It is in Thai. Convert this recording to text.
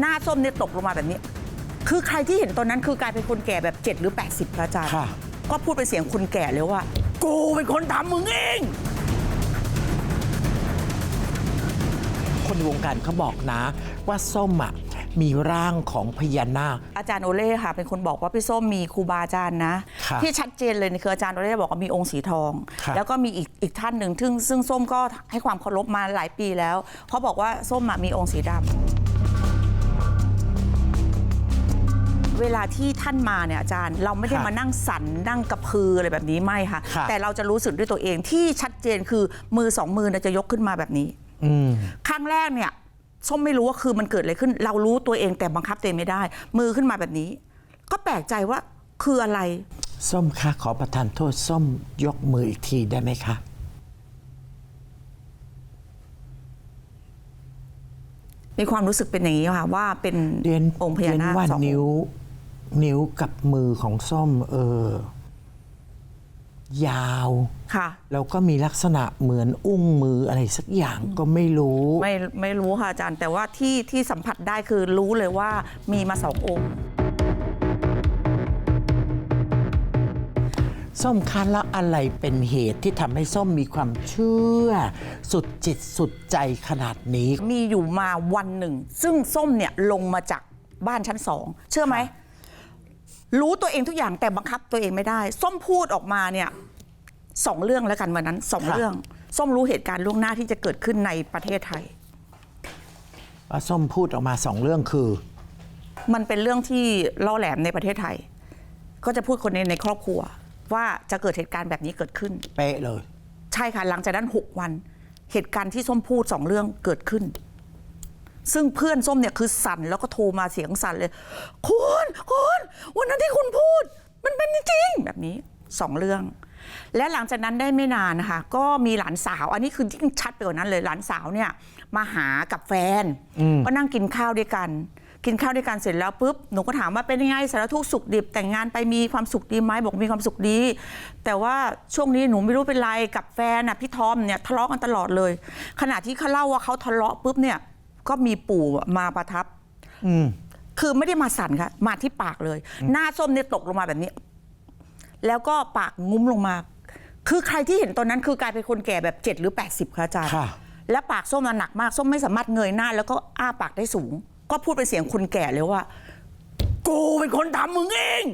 หน้าส้มเนี่ยตกลงมาแบบนี้ คือใครที่เห็นตอนนั้นคือกลายเป็นคนแก่แบบ 7 หรือ 80พระอาจารย์ ค่ะ ก็พูดเป็นเสียงคนแก่เลยว่า กูเป็นคนทำมึงเอง คนในวงการเขาบอกนะ ว่าส้มอะมีร่างของพญานาค อาจารย์โอเล่ค่ะ เป็นคนบอกว่าพี่ส้มมีครูบาอาจารย์นะ ครับที่ชัดเจนเลยนี่คืออาจารย์โอเล่บอกว่ามีองค์สีทอง ครับแล้วก็มีอีกอีกท่านหนึ่งซึ่งซึ่งส้มก็ให้ความเคารพมาหลายปีแล้วเขาบอกว่าส้มอะมีองค์สีดำ เวลาที่ท่านมาเนี่ยอาจารย์เราไม่ได้ครับมานั่งสันนั่งกระพืออะไรแบบนี้ไม่ค่ะ ครับแต่เราจะรู้สึกด้วยตัวเองที่ชัดเจนคือมือสองมือเนี่ยจะยกขึ้นมาแบบนี้อืมครั้งแรกเนี่ยส้มไม่รู้ว่าคือมันเกิดอะไรขึ้น เรารู้ตัวเองแต่บังคับตัวเองไม่ได้ มือขึ้นมาแบบนี้ ก็แปลกใจว่าคืออะไร ส้มคะขอประทานโทษส้มยกมืออีกทีได้ไหมคะ มีความรู้สึกเป็นอย่างนี้ค่ะว่าเป็นเรียนองค์พญาเรียนนาคว่าสองนิ้วองค์ นิ้ว กับมือของส้มเออยาวค่ะ แล้วก็มีลักษณะเหมือนอุ้งมืออะไรสักอย่างก็ไม่รู้ ไม่ไม่รู้ค่ะอาจารย์ แต่ว่าที่ที่สัมผัสได้คือรู้เลยว่ามีมาสององค์ส้มคะแล้วอะไรเป็นเหตุที่ทำให้ส้มมีความเชื่อ สุดจิตสุดใจขนาดนี้ มีอยู่มาวันหนึ่ง ซึ่งส้มเนี่ยลงมาจากบ้านชั้นสอง เชื่อไหม รู้ตัวเองทุกอย่างแต่บังคับตัวเองไม่ได้ ส้มพูดออกมาเนี่ยสองเรื่องแล้วกันวันนั้นสองค่ะเรื่อง ส้มรู้เหตุการณ์ล่วงหน้าที่จะเกิดขึ้นในประเทศไทยว่าส้มพูดออกมาสองเรื่องคือ มันเป็นเรื่องที่ล่อแหลมในประเทศไทย ก็จะพูดคนในในครอบครัว ว่าจะเกิดเหตุการณ์แบบนี้เกิดขึ้น เป๊ะเลย ใช่ค่ะหลังจากนั้น 6 วัน เหตุการณ์ที่ส้มพูดสองเรื่องเกิดขึ้น ซึ่งเพื่อนส้มเนี่ยคือสั่นแล้วก็โทรมาเสียงสั่นเลย คุณคุณวันนั้นที่คุณพูด มันเป็นจริงๆแบบนี้สองเรื่อง และหลังจากนั้นได้ไม่นานนะคะก็มีหลานสาว อันนี้คือที่ชัดไปกว่านั้นเลยหลานสาวเนี่ยมาหากับแฟน ก็นั่งกินข้าวด้วยกัน กินข้าวด้วยกันเสร็จแล้วปุ๊บหนูก็ถามว่าเป็นยังไงสารทุกข์สุขดิบแต่งงานไปมีความสุขดีไหมบอกมีความสุขดี แต่ว่าช่วงนี้หนูไม่รู้เป็นไรกับแฟนน่ะพี่ทอมเนี่ยทะเลาะกันตลอดเลย ขณะที่เขาเล่าว่าเขาทะเลาะปุ๊บเนี่ย ก็มีปู่มาประทับ อืม คือไม่ได้มาสั่นค่ะ มาที่ปากเลย หน้าส้มเนี่ยตกลงมาแบบนี้ แล้วก็ปากงุ้มลงมา คือใครที่เห็นตอนนั้นคือกลายเป็นคนแก่แบบ7หรือ80ค่ะอาจารย์ ค่ะ และปากส้มมันหนักมาก ส้มไม่สามารถเงยหน้า แล้วก็อ้าปากได้สูง ก็พูดเป็นเสียงคนแก่เลยว่า กูเป็นคนทำมึงเอง